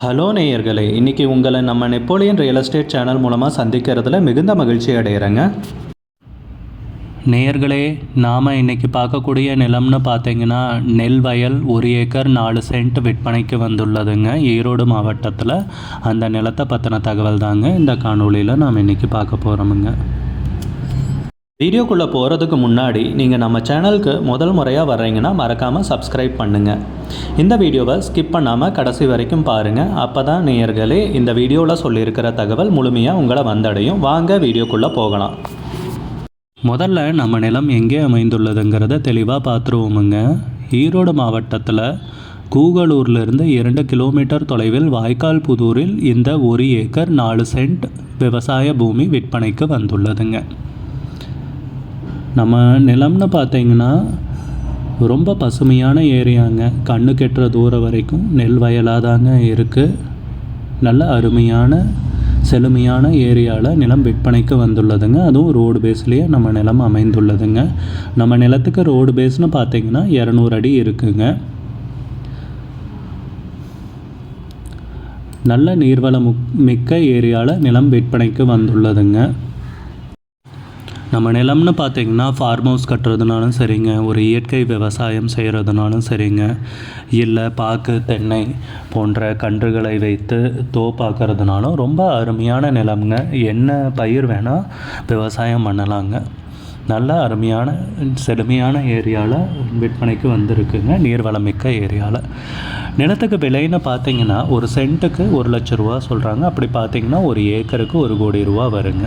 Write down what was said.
Hello நேயர்களே இன்றைக்கி உங்களை நம்ம நெப்போலியன் ரியல் எஸ்டேட் சேனல் மூலமாக சந்திக்கிறதுல மிகுந்த மகிழ்ச்சி அடைகிறேங்க நேயர்களே நாம் இன்றைக்கி பார்க்கக்கூடிய நிலம்னு பார்த்தீங்கன்னா நெல் வயல் ஒரு ஏக்கர் நாலு சென்ட் விற்பனைக்கு வந்துள்ளதுங்க. ஈரோடு மாவட்டத்தில் அந்த நிலத்தை பற்றின தகவல் தாங்க இந்த காணொளியில் நாம் இன்றைக்கி பார்க்க போகிறோமுங்க வீடியோக்குள்ளே போகிறதுக்கு முன்னாடி நீங்கள் நம்ம சேனலுக்கு முதல் முறையாக வர்றீங்கன்னா மறக்காமல் சப்ஸ்கிரைப் பண்ணுங்கள் இந்த வீடியோவை ஸ்கிப் பண்ணாமல் கடைசி வரைக்கும் பாருங்கள் அப்போ தான் நேயர்களே இந்த வீடியோவில் சொல்லியிருக்கிற தகவல் முழுமையாக உங்களை வந்தடையும். வாங்க வீடியோக்குள்ளே போகலாம். முதல்ல நம்ம நிலம் எங்கே அமைந்துள்ளதுங்கிறத தெளிவாக பார்த்துருவோமுங்க ஈரோடு மாவட்டத்தில் கூகலூர்லேருந்து இரண்டு கிலோமீட்டர் தொலைவில் வாய்க்கால் புதூரில் இந்த ஒரு ஏக்கர் நாலு சென்ட் விவசாய பூமி விற்பனைக்கு வந்துள்ளதுங்க. நம்ம நிலம்னு பார்த்தீங்கன்னா ரொம்ப பசுமையான ஏரியாங்க. கண்ணு கெட்டுற தூரம் வரைக்கும் நெல் வயலாக தாங்க இருக்குது நல்ல அருமையான செழுமையான ஏரியாவில் நிலம் விற்பனைக்கு வந்துள்ளதுங்க. அதுவும் ரோடு பேஸ்லேயே நம்ம நிலம் அமைந்துள்ளதுங்க. நம்ம நிலத்துக்கு ரோடு பேஸ்னு பார்த்தீங்கன்னா இரநூறு அடி இருக்குங்க. நல்ல நீர்வளம் மிக்க ஏரியாவில் நிலம் விற்பனைக்கு வந்துள்ளதுங்க. நம்ம நிலம்னு பார்த்திங்கன்னா ஃபார்ம் ஹவுஸ் கட்டுறதுனாலும் சரிங்க. ஒரு இயற்கை விவசாயம் செய்கிறதுனாலும் சரிங்க. இல்லை பாக்கு தென்னை போன்ற கன்றுகளை வைத்து தோப்பாக்குறதுனாலும் ரொம்ப அருமையான நிலம்ங்க. என்ன பயிர் வேணால் விவசாயம் பண்ணலாங்க. நல்ல அருமையான செழுமையான ஏரியாவில் விற்பனைக்கு வந்திருக்குங்க. நீர்வளமிக்க ஏரியாவில் நிலத்துக்கு விலைன்னு பார்த்தீங்கன்னா ஒரு சென்ட்டுக்கு ஒரு லட்ச ரூபா சொல்கிறாங்க அப்படி பார்த்தீங்கன்னா ஒரு ஏக்கருக்கு ஒரு கோடி ரூபா வருங்க.